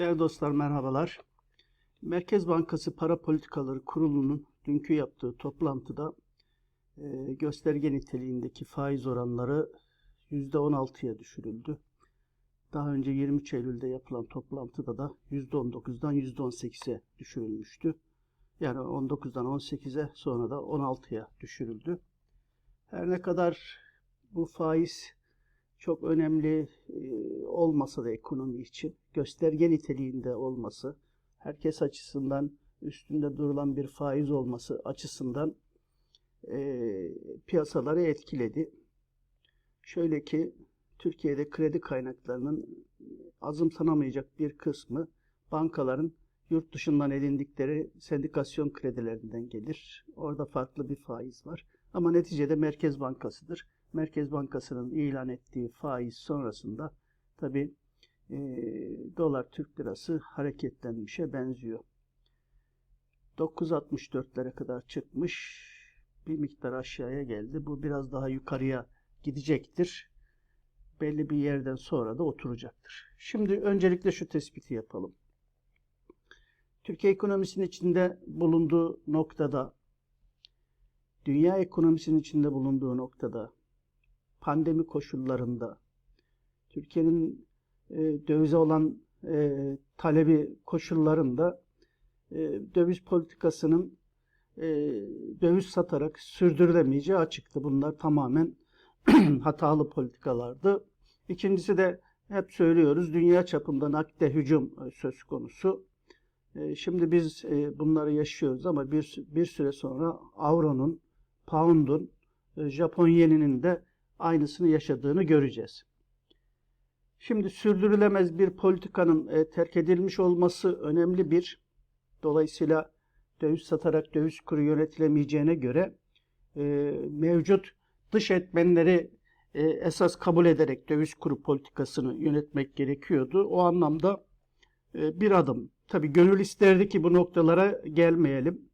Değerli dostlar merhabalar. Merkez Bankası Para Politikaları Kurulu'nun dünkü yaptığı toplantıda e, gösterge niteliğindeki faiz oranları %16'ya düşürüldü. Daha önce 23 Eylül'de yapılan toplantıda da %19'dan %18'e düşürülmüştü. Yani 19'dan 18'e sonra da 16'ya düşürüldü. Her ne kadar bu faiz çok önemli olmasa da ekonomi için gösterge niteliğinde olması, herkes açısından üstünde durulan bir faiz olması açısından e, piyasaları etkiledi. Şöyle ki Türkiye'de kredi kaynaklarının azımsanamayacak bir kısmı bankaların yurt dışından edindikleri sendikasyon kredilerinden gelir. Orada farklı bir faiz var. Ama neticede Merkez Bankası'dır. Merkez Bankası'nın ilan ettiği faiz sonrasında tabi e, dolar Türk lirası hareketlenmişe benziyor. 9.64'lere kadar çıkmış. Bir miktar aşağıya geldi. Bu biraz daha yukarıya gidecektir. Belli bir yerden sonra da oturacaktır. Şimdi öncelikle şu tespiti yapalım. Türkiye ekonomisinin içinde bulunduğu noktada, dünya ekonomisinin içinde bulunduğu noktada, pandemi koşullarında, Türkiye'nin e, dövize olan e, talebi koşullarında e, döviz politikasının e, döviz satarak sürdürülemeyeceği açıktı. Bunlar tamamen hatalı politikalardı. İkincisi de hep söylüyoruz dünya çapında nakde hücum e, söz konusu. E, şimdi biz e, bunları yaşıyoruz ama bir, bir süre sonra avronun, pound'un, Japon yeninin de aynısını yaşadığını göreceğiz. Şimdi sürdürülemez bir politikanın e, terk edilmiş olması önemli bir. Dolayısıyla döviz satarak döviz kuru yönetilemeyeceğine göre e, mevcut dış etmenleri e, esas kabul ederek döviz kuru politikasını yönetmek gerekiyordu. O anlamda e, bir adım. Tabi gönül isterdi ki bu noktalara gelmeyelim.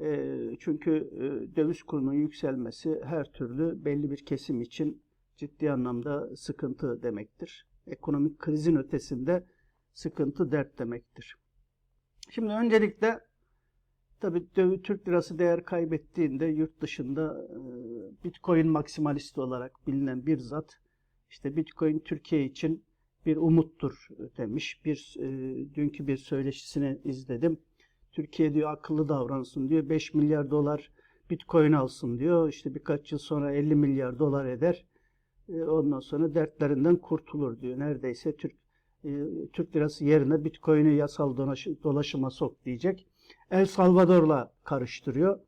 E, çünkü e, döviz kurunun yükselmesi her türlü belli bir kesim için ciddi anlamda sıkıntı demektir. Ekonomik krizin ötesinde sıkıntı dert demektir. Şimdi öncelikle tabi Türk lirası değer kaybettiğinde yurt dışında e, Bitcoin maksimalisti olarak bilinen bir zat işte Bitcoin Türkiye için bir umuttur demiş. Bir e, dünkü bir söyleşisini izledim. Türkiye diyor akıllı davransın diyor. 5 milyar dolar Bitcoin alsın diyor. İşte birkaç yıl sonra 50 milyar dolar eder. E, ondan sonra dertlerinden kurtulur diyor. Neredeyse Türk e, Türk lirası yerine Bitcoin'i yasal dolaşıma sok diyecek. El Salvador'la karıştırıyor.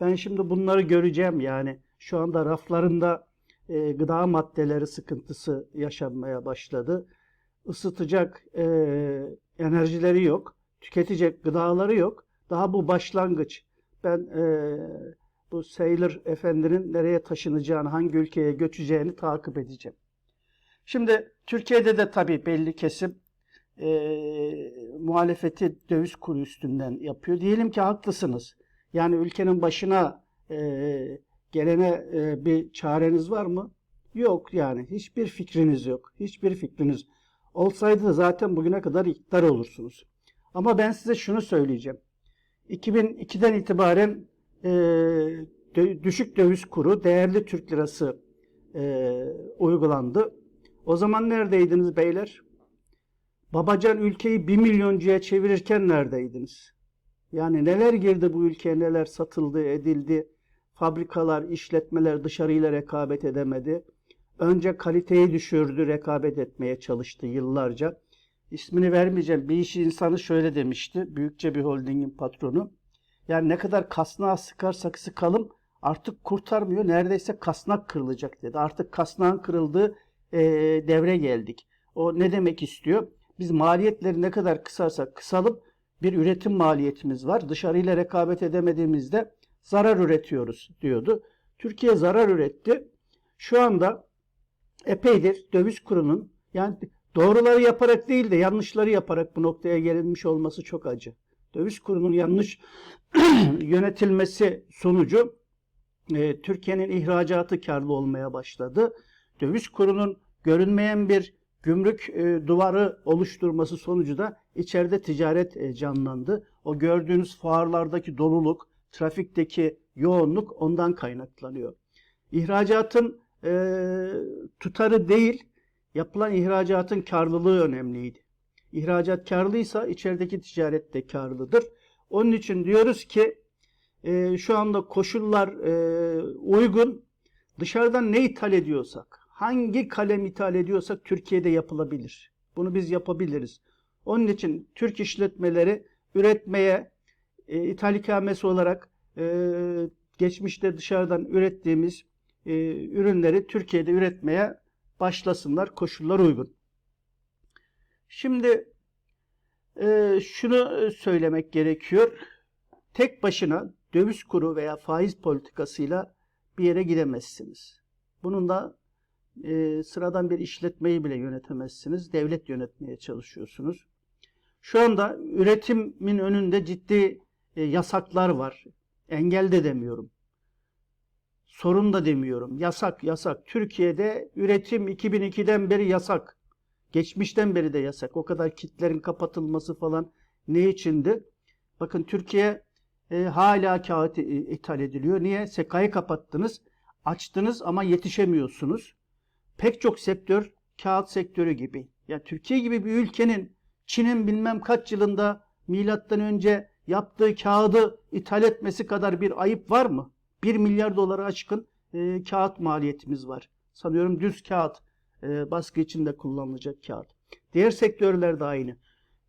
Ben şimdi bunları göreceğim yani. Şu anda raflarında e, gıda maddeleri sıkıntısı yaşanmaya başladı. Isıtacak enerjileri yok. Tüketecek gıdaları yok. Daha bu başlangıç. Ben e, bu Sailor Efendi'nin nereye taşınacağını, hangi ülkeye göçeceğini takip edeceğim. Şimdi Türkiye'de de tabii belli kesim e, muhalefeti döviz kuru üstünden yapıyor. Diyelim ki haklısınız. Yani ülkenin başına e, gelene e, bir çareniz var mı? Yok yani. Hiçbir fikriniz yok. Hiçbir fikriniz olsaydı zaten bugüne kadar iktidar olursunuz. Ama ben size şunu söyleyeceğim. 2002'den itibaren e, düşük döviz kuru, değerli Türk lirası e, uygulandı. O zaman neredeydiniz beyler? Babacan ülkeyi 1 milyoncuya çevirirken neredeydiniz? Yani neler girdi bu ülkeye, neler satıldı, edildi. Fabrikalar, işletmeler dışarıyla rekabet edemedi. Önce kaliteyi düşürdü, rekabet etmeye çalıştı yıllarca. İsmini vermeyeceğim. Bir iş insanı şöyle demişti. Büyükçe bir holdingin patronu. Yani ne kadar kasnağı sıkarsak sıkalım artık kurtarmıyor. Neredeyse kasnak kırılacak dedi. Artık kasnağın kırıldığı e, devre geldik. O ne demek istiyor? Biz maliyetleri ne kadar kısarsak kısalım bir üretim maliyetimiz var. Dışarıyla rekabet edemediğimizde zarar üretiyoruz diyordu. Türkiye zarar üretti. Şu anda epeydir döviz kurunun yani doğruları yaparak değil de yanlışları yaparak bu noktaya gelinmiş olması çok acı. Döviz kurunun yanlış yönetilmesi sonucu e, Türkiye'nin ihracatı karlı olmaya başladı. Döviz kurunun görünmeyen bir gümrük e, duvarı oluşturması sonucu da içeride ticaret e, canlandı. O gördüğünüz fuarlardaki doluluk, trafikteki yoğunluk ondan kaynaklanıyor. İhracatın e, tutarı değil, yapılan ihracatın karlılığı önemliydi. İhracat karlıysa içerideki ticaret de karlıdır. Onun için diyoruz ki e, şu anda koşullar e, uygun. Dışarıdan ne ithal ediyorsak, hangi kalem ithal ediyorsak Türkiye'de yapılabilir. Bunu biz yapabiliriz. Onun için Türk işletmeleri üretmeye e, ithal ikamesi olarak e, geçmişte dışarıdan ürettiğimiz e, ürünleri Türkiye'de üretmeye başlasınlar. Koşullar uygun. Şimdi e, şunu söylemek gerekiyor. Tek başına döviz kuru veya faiz politikasıyla bir yere gidemezsiniz. Bunun da e, sıradan bir işletmeyi bile yönetemezsiniz. Devlet yönetmeye çalışıyorsunuz. Şu anda üretimin önünde ciddi e, yasaklar var. Engel de demiyorum. Sorun da demiyorum. Yasak, yasak. Türkiye'de üretim 2002'den beri yasak. Geçmişten beri de yasak. O kadar kitlerin kapatılması falan ne içindi? Bakın Türkiye e, hala kağıt ithal ediliyor. Niye? Sekayı kapattınız. Açtınız ama yetişemiyorsunuz. Pek çok sektör kağıt sektörü gibi. Ya Türkiye gibi bir ülkenin Çin'in bilmem kaç yılında milattan önce yaptığı kağıdı ithal etmesi kadar bir ayıp var mı? 1 milyar dolara aşkın e, kağıt maliyetimiz var. Sanıyorum düz kağıt, e, baskı içinde kullanılacak kağıt. Diğer sektörler de aynı.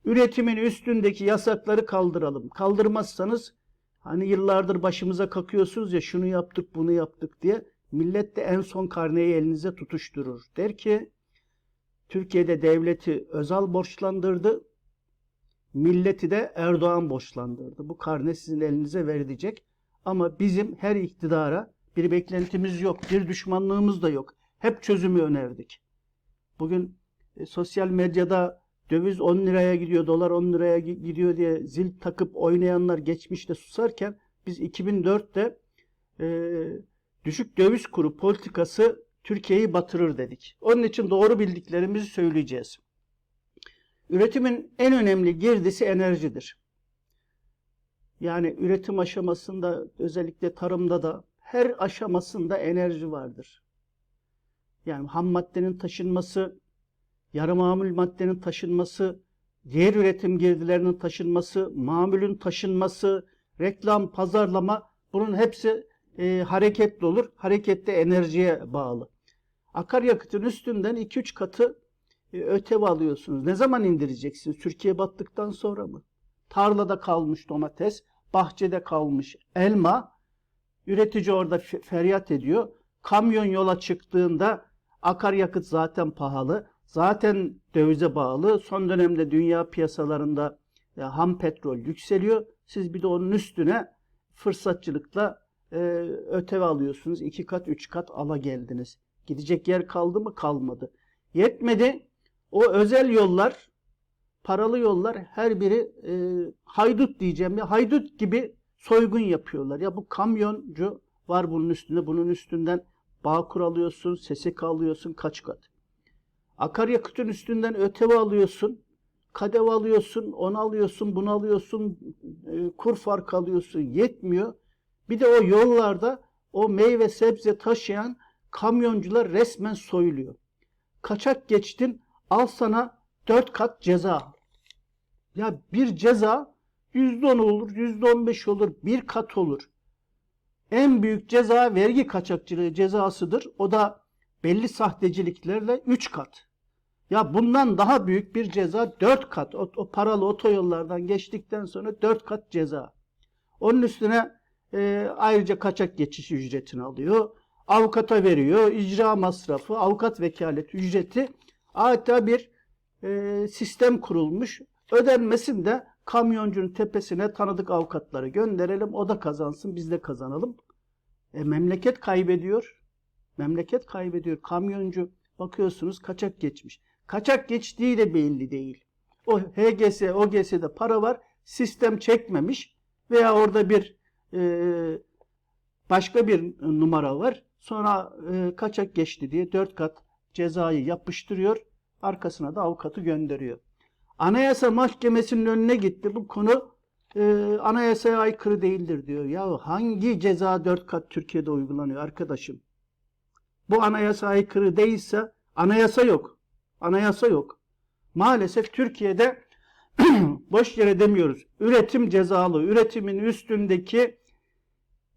Üretimin üstündeki yasakları kaldıralım. Kaldırmazsanız hani yıllardır başımıza kakıyorsunuz ya şunu yaptık bunu yaptık diye millet de en son karneyi elinize tutuşturur. Der ki Türkiye'de devleti Özal borçlandırdı. Milleti de Erdoğan borçlandırdı. Bu karne sizin elinize verilecek. Ama bizim her iktidara bir beklentimiz yok, bir düşmanlığımız da yok. Hep çözümü önerdik. Bugün e, sosyal medyada döviz 10 liraya gidiyor, dolar 10 liraya gidiyor diye zil takıp oynayanlar geçmişte susarken biz 2004'te e, düşük döviz kuru politikası Türkiye'yi batırır dedik. Onun için doğru bildiklerimizi söyleyeceğiz. Üretimin en önemli girdisi enerjidir. Yani üretim aşamasında özellikle tarımda da her aşamasında enerji vardır. Yani ham maddenin taşınması, yarı mamul maddenin taşınması, diğer üretim girdilerinin taşınması, mamulün taşınması, reklam, pazarlama bunun hepsi e, hareketli olur. Harekette enerjiye bağlı. Akaryakıtın üstünden 2-3 katı e, ötev alıyorsunuz. Ne zaman indireceksiniz? Türkiye battıktan sonra mı? Tarlada kalmış domates, bahçede kalmış elma. Üretici orada feryat ediyor. Kamyon yola çıktığında akaryakıt zaten pahalı. Zaten dövize bağlı. Son dönemde dünya piyasalarında ya, e, ham petrol yükseliyor. Siz bir de onun üstüne fırsatçılıkla e, ötev alıyorsunuz. iki kat, üç kat ala geldiniz. Gidecek yer kaldı mı? Kalmadı. Yetmedi. O özel yollar, paralı yollar her biri e, haydut diyeceğim ya haydut gibi soygun yapıyorlar. Ya bu kamyoncu var bunun üstünde. Bunun üstünden Bağkur alıyorsun, SSK alıyorsun kaç kat. Akaryakıtın üstünden ötev alıyorsun. Kadev alıyorsun, onu alıyorsun, bunu alıyorsun, e, kur farkı alıyorsun. Yetmiyor. Bir de o yollarda o meyve sebze taşıyan kamyoncular resmen soyuluyor. Kaçak geçtin al sana dört kat ceza. Ya bir ceza yüzde on olur, yüzde on beş olur, bir kat olur. En büyük ceza vergi kaçakçılığı cezasıdır. O da belli sahteciliklerle üç kat. Ya bundan daha büyük bir ceza dört kat. O, o paralı otoyollardan geçtikten sonra dört kat ceza. Onun üstüne e, ayrıca kaçak geçiş ücretini alıyor. Avukata veriyor. icra masrafı, avukat vekalet ücreti. Hatta bir e, sistem kurulmuş. Ödenmesin de kamyoncunun tepesine tanıdık avukatları gönderelim. O da kazansın, biz de kazanalım. E, memleket kaybediyor. Memleket kaybediyor. Kamyoncu bakıyorsunuz kaçak geçmiş. Kaçak geçtiği de belli değil. O HGS, OGS'de para var. Sistem çekmemiş veya orada bir e, başka bir numara var. Sonra e, kaçak geçti diye dört kat cezayı yapıştırıyor. Arkasına da avukatı gönderiyor. Anayasa Mahkemesi'nin önüne gitti. Bu konu e, anayasaya aykırı değildir diyor. Ya hangi ceza dört kat Türkiye'de uygulanıyor arkadaşım? Bu anayasa aykırı değilse anayasa yok. Anayasa yok. Maalesef Türkiye'de boş yere demiyoruz. Üretim cezalı. Üretimin üstündeki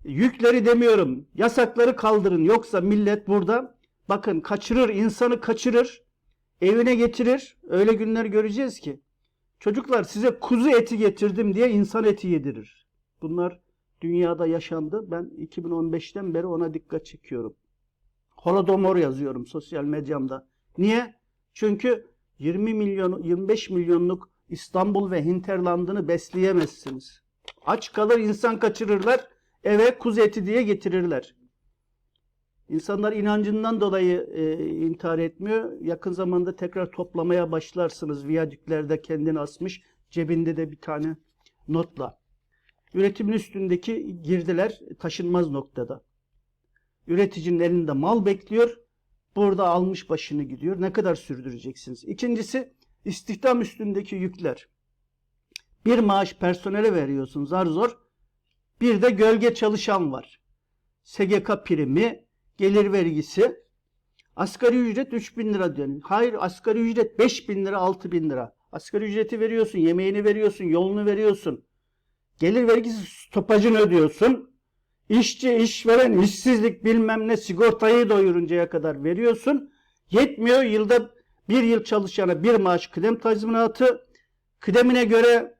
yükleri demiyorum. Yasakları kaldırın. Yoksa millet burada bakın kaçırır, insanı kaçırır, evine getirir. Öyle günler göreceğiz ki. Çocuklar size kuzu eti getirdim diye insan eti yedirir. Bunlar dünyada yaşandı. Ben 2015'ten beri ona dikkat çekiyorum. Holodomor yazıyorum sosyal medyamda. Niye? Çünkü 20 milyon, 25 milyonluk İstanbul ve hinterlandını besleyemezsiniz. Aç kalır insan kaçırırlar, eve kuzu eti diye getirirler. İnsanlar inancından dolayı e, intihar etmiyor. Yakın zamanda tekrar toplamaya başlarsınız. Viyadüklerde kendini asmış, cebinde de bir tane notla. Üretimin üstündeki girdiler taşınmaz noktada. Üreticinin elinde mal bekliyor. Burada almış başını gidiyor. Ne kadar sürdüreceksiniz? İkincisi istihdam üstündeki yükler. Bir maaş personele veriyorsun zar zor. Bir de gölge çalışan var. SGK primi, gelir vergisi. Asgari ücret 3000 lira diyor. Hayır asgari ücret 5000 lira 6000 lira. Asgari ücreti veriyorsun, yemeğini veriyorsun, yolunu veriyorsun. Gelir vergisi stopajını ödüyorsun. İşçi, işveren, işsizlik bilmem ne sigortayı doyuruncaya kadar veriyorsun. Yetmiyor yılda bir yıl çalışana bir maaş kıdem tazminatı. Kıdemine göre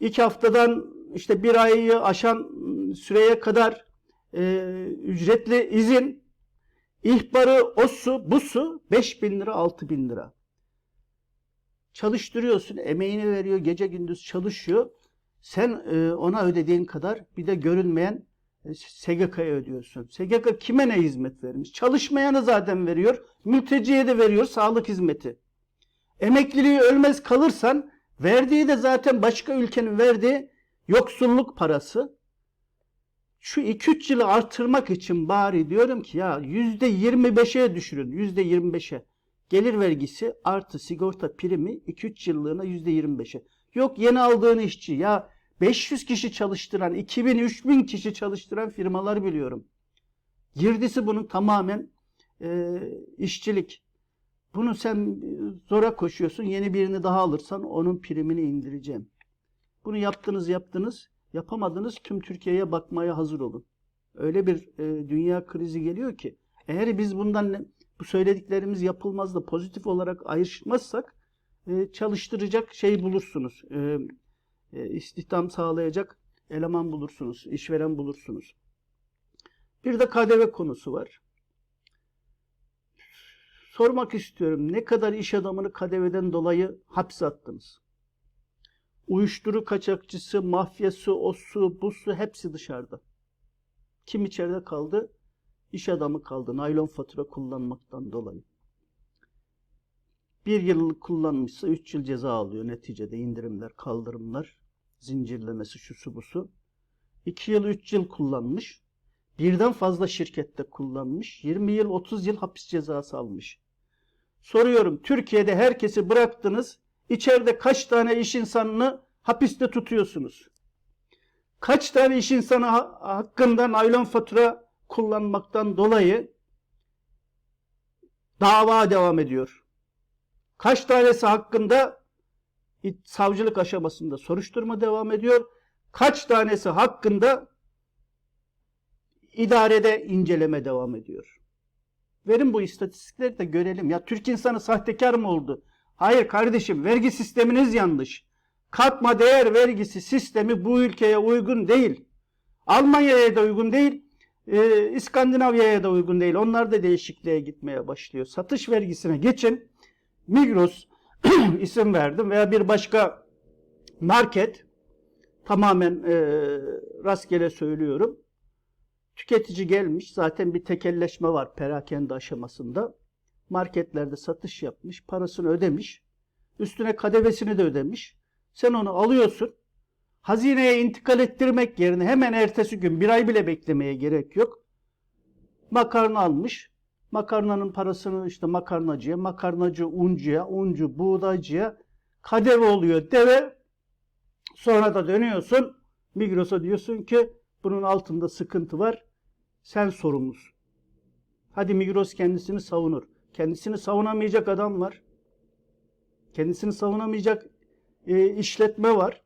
iki haftadan işte bir ayı aşan süreye kadar e, ücretli izin, ihbarı, o su, bu su 5 bin lira, 6 bin lira. Çalıştırıyorsun, emeğini veriyor, gece gündüz çalışıyor. Sen e, ona ödediğin kadar bir de görünmeyen e, SGK'ya ödüyorsun. SGK kime ne hizmet vermiş? Çalışmayanı zaten veriyor, mülteciye de veriyor sağlık hizmeti. Emekliliği ölmez kalırsan verdiği de zaten başka ülkenin verdiği yoksulluk parası. Şu 2-3 yılı artırmak için bari diyorum ki ya %25'e düşürün. %25'e. Gelir vergisi artı sigorta primi 2-3 yıllığına %25'e. Yok yeni aldığın işçi ya 500 kişi çalıştıran, 2000-3000 kişi çalıştıran firmalar biliyorum. Girdisi bunun tamamen e, işçilik. Bunu sen zora koşuyorsun. Yeni birini daha alırsan onun primini indireceğim. Bunu yaptınız yaptınız. Yapamadınız tüm Türkiye'ye bakmaya hazır olun. Öyle bir e, dünya krizi geliyor ki eğer biz bundan bu söylediklerimiz yapılmaz da pozitif olarak ayrışmazsak e, çalıştıracak şey bulursunuz. E, e, istihdam sağlayacak eleman bulursunuz, işveren bulursunuz. Bir de KDV konusu var. Sormak istiyorum. Ne kadar iş adamını KDV'den dolayı hapse attınız? Uyuşturu kaçakçısı, mafyası, o su, bu su hepsi dışarıda. Kim içeride kaldı? İş adamı kaldı. Naylon fatura kullanmaktan dolayı. Bir yıllık kullanmışsa 3 yıl ceza alıyor neticede indirimler, kaldırımlar, zincirlemesi, şusu busu. 2 yıl, 3 yıl kullanmış. Birden fazla şirkette kullanmış. 20 yıl, 30 yıl hapis cezası almış. Soruyorum, Türkiye'de herkesi bıraktınız. İçeride kaç tane iş insanını hapiste tutuyorsunuz? Kaç tane iş insanı ha- hakkında naylon fatura kullanmaktan dolayı dava devam ediyor? Kaç tanesi hakkında savcılık aşamasında soruşturma devam ediyor? Kaç tanesi hakkında idarede inceleme devam ediyor? Verin bu istatistikleri de görelim. Ya Türk insanı sahtekar mı oldu? Hayır kardeşim vergi sisteminiz yanlış. Katma değer vergisi sistemi bu ülkeye uygun değil. Almanya'ya da uygun değil. e, İskandinavya'ya da uygun değil. Onlar da değişikliğe gitmeye başlıyor. Satış vergisine geçin. Migros isim verdim veya bir başka market tamamen e, rastgele söylüyorum. Tüketici gelmiş zaten bir tekelleşme var perakende aşamasında. Marketlerde satış yapmış, parasını ödemiş. Üstüne kadevesini de ödemiş. Sen onu alıyorsun. Hazineye intikal ettirmek yerine hemen ertesi gün bir ay bile beklemeye gerek yok. Makarna almış. Makarnanın parasını işte makarnacıya, makarnacı uncuya, uncu buğdaycıya kadeve oluyor deve. Sonra da dönüyorsun Migros'a diyorsun ki bunun altında sıkıntı var. Sen sorumlusun. Hadi Migros kendisini savunur. Kendisini savunamayacak adam var. Kendisini savunamayacak e, işletme var.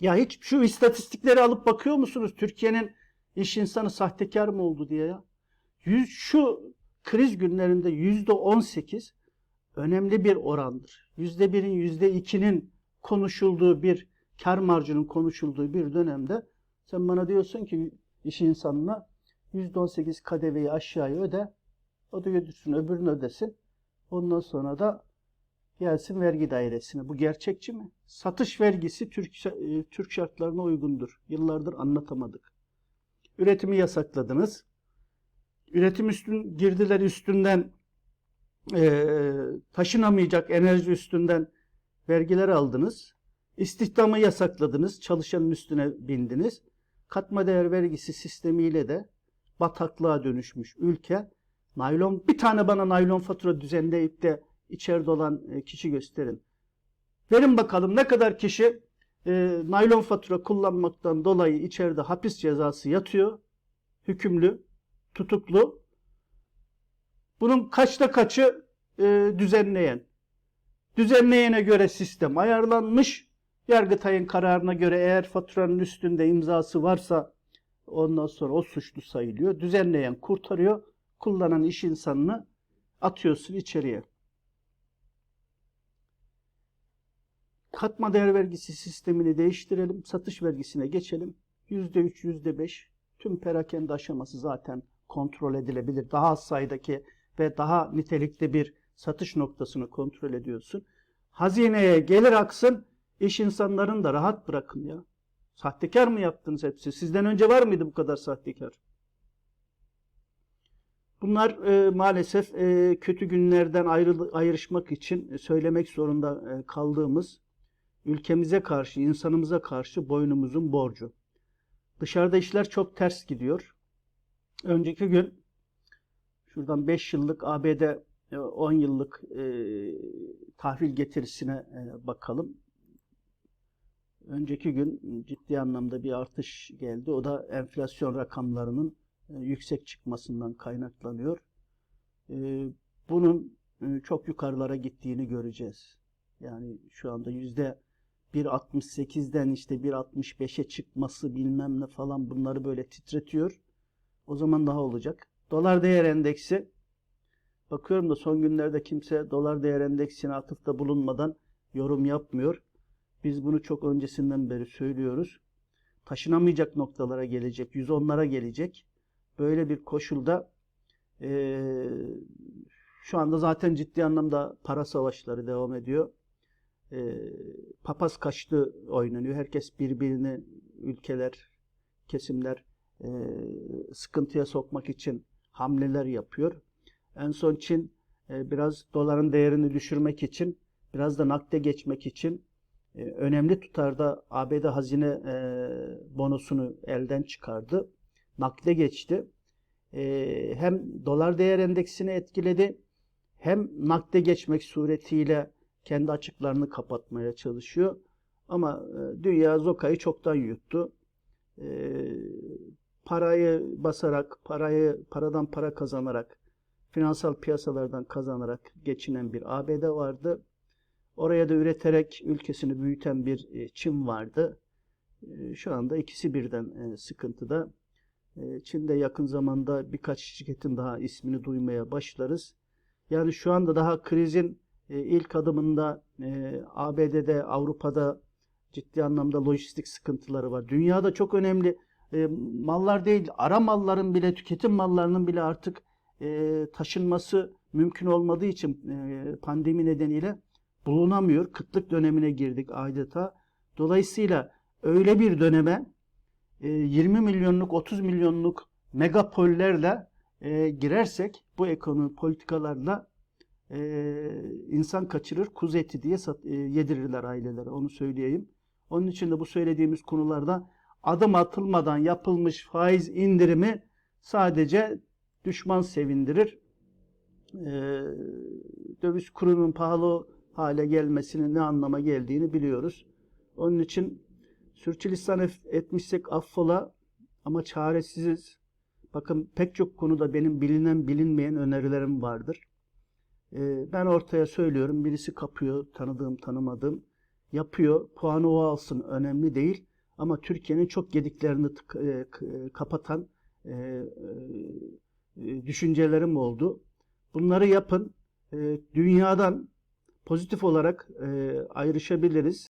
Ya hiç şu istatistikleri alıp bakıyor musunuz? Türkiye'nin iş insanı sahtekar mı oldu diye ya. Yüz, şu kriz günlerinde yüzde on sekiz önemli bir orandır. Yüzde birin, yüzde ikinin konuşulduğu bir kar marjının konuşulduğu bir dönemde sen bana diyorsun ki iş insanına yüzde on sekiz kadeveyi aşağıya öde. O da ödesin, öbürünü ödesin. Ondan sonra da gelsin vergi dairesine. Bu gerçekçi mi? Satış vergisi Türk, e, Türk şartlarına uygundur. Yıllardır anlatamadık. Üretimi yasakladınız. Üretim üstün girdiler üstünden e, taşınamayacak enerji üstünden vergiler aldınız. İstihdamı yasakladınız. Çalışanın üstüne bindiniz. Katma değer vergisi sistemiyle de bataklığa dönüşmüş ülke. Naylon bir tane bana naylon fatura düzenleyip de içeride olan e, kişi gösterin. Verin bakalım ne kadar kişi e, naylon fatura kullanmaktan dolayı içeride hapis cezası yatıyor. Hükümlü, tutuklu. Bunun kaçta kaçı e, düzenleyen. Düzenleyene göre sistem ayarlanmış. Yargıtay'ın kararına göre eğer faturanın üstünde imzası varsa ondan sonra o suçlu sayılıyor. Düzenleyen kurtarıyor. Kullanan iş insanını atıyorsun içeriye. Katma değer vergisi sistemini değiştirelim. Satış vergisine geçelim. %3, %5 tüm perakende aşaması zaten kontrol edilebilir. Daha az sayıdaki ve daha nitelikli bir satış noktasını kontrol ediyorsun. Hazineye gelir aksın, iş insanlarını da rahat bırakın ya. Sahtekar mı yaptınız hepsi? Sizden önce var mıydı bu kadar sahtekar? Bunlar e, maalesef e, kötü günlerden ayrı, ayrışmak için söylemek zorunda e, kaldığımız ülkemize karşı, insanımıza karşı boynumuzun borcu. Dışarıda işler çok ters gidiyor. Önceki gün şuradan 5 yıllık ABD 10 yıllık e, tahvil getirisine e, bakalım. Önceki gün ciddi anlamda bir artış geldi. O da enflasyon rakamlarının e, yüksek çıkmasından kaynaklanıyor. E, bunun e, çok yukarılara gittiğini göreceğiz. Yani şu anda yüzde 1.68'den işte 1.65'e çıkması bilmem ne falan bunları böyle titretiyor. O zaman daha olacak. Dolar değer endeksi bakıyorum da son günlerde kimse dolar değer endeksine atıfta bulunmadan yorum yapmıyor. Biz bunu çok öncesinden beri söylüyoruz. Taşınamayacak noktalara gelecek, 110'lara gelecek. Böyle bir koşulda e, şu anda zaten ciddi anlamda para savaşları devam ediyor. E, papaz kaçtı oynanıyor. Herkes birbirini ülkeler, kesimler e, sıkıntıya sokmak için hamleler yapıyor. En son Çin e, biraz doların değerini düşürmek için, biraz da nakde geçmek için e, önemli tutarda ABD hazine e, bonosunu elden çıkardı. Nakde geçti. E, hem dolar değer endeksini etkiledi, hem nakde geçmek suretiyle kendi açıklarını kapatmaya çalışıyor. Ama e, dünya Zoka'yı çoktan yuttu. E, parayı basarak, parayı paradan para kazanarak, finansal piyasalardan kazanarak geçinen bir ABD vardı. Oraya da üreterek ülkesini büyüten bir e, Çin vardı. E, şu anda ikisi birden e, sıkıntıda. Çin'de yakın zamanda birkaç şirketin daha ismini duymaya başlarız. Yani şu anda daha krizin ilk adımında ABD'de, Avrupa'da ciddi anlamda lojistik sıkıntıları var. Dünyada çok önemli mallar değil, ara malların bile, tüketim mallarının bile artık taşınması mümkün olmadığı için pandemi nedeniyle bulunamıyor. Kıtlık dönemine girdik adeta. Dolayısıyla öyle bir döneme 20 e, milyonluk 30 milyonluk megapollerle e, girersek bu ekonomi politikalarla e, insan kaçırır kuzu eti diye yedirirler ailelere onu söyleyeyim. Onun için de bu söylediğimiz konularda adım atılmadan yapılmış faiz indirimi sadece düşman sevindirir. e, döviz kurunun pahalı hale gelmesinin ne anlama geldiğini biliyoruz. Onun için sürçülisan et- etmişsek affola ama çaresiziz. Bakın pek çok konuda benim bilinen bilinmeyen önerilerim vardır. E, ben ortaya söylüyorum. Birisi kapıyor, tanıdığım tanımadığım yapıyor. Puanı o alsın önemli değil. Ama Türkiye'nin çok gediklerini e, e, kapatan e, düşüncelerim oldu. Bunları yapın. Dünyadan pozitif olarak ayrışabiliriz.